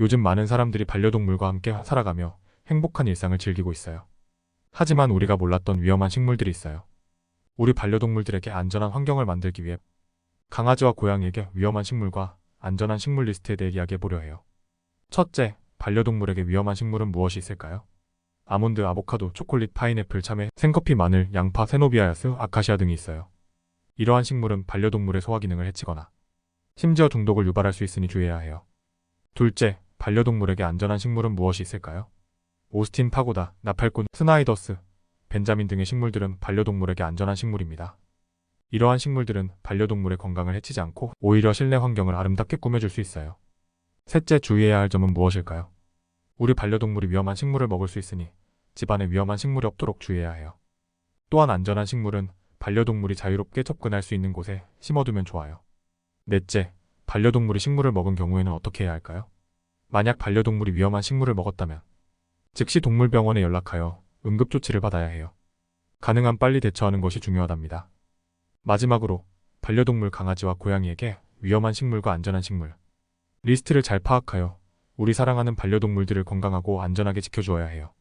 요즘 많은 사람들이 반려동물과 함께 살아가며 행복한 일상을 즐기고 있어요. 하지만 우리가 몰랐던 위험한 식물들이 있어요. 우리 반려동물들에게 안전한 환경을 만들기 위해 강아지와 고양이에게 위험한 식물과 안전한 식물 리스트에 대해 이야기해 보려 해요. 첫째, 반려동물에게 위험한 식물은 무엇이 있을까요? 아몬드, 아보카도, 초콜릿, 파인애플, 참외, 생커피, 마늘, 양파, 세노비아야스, 아카시아 등이 있어요. 이러한 식물은 반려동물의 소화 기능을 해치거나 심지어 중독을 유발할 수 있으니 주의해야 해요. 둘째, 반려동물에게 안전한 식물은 무엇이 있을까요? 오스틴 파고다, 나팔꾼, 스나이더스, 벤자민 등의 식물들은 반려동물에게 안전한 식물입니다. 이러한 식물들은 반려동물의 건강을 해치지 않고 오히려 실내 환경을 아름답게 꾸며줄 수 있어요. 셋째 주의해야 할 점은 무엇일까요? 우리 반려동물이 위험한 식물을 먹을 수 있으니 집안에 위험한 식물이 없도록 주의해야 해요. 또한 안전한 식물은 반려동물이 자유롭게 접근할 수 있는 곳에 심어두면 좋아요. 넷째, 반려동물이 식물을 먹은 경우에는 어떻게 해야 할까요? 만약 반려동물이 위험한 식물을 먹었다면 즉시 동물병원에 연락하여 응급조치를 받아야 해요. 가능한 빨리 대처하는 것이 중요하답니다. 마지막으로 반려동물 강아지와 고양이에게 위험한 식물과 안전한 식물 리스트를 잘 파악하여 우리 사랑하는 반려동물들을 건강하고 안전하게 지켜주어야 해요.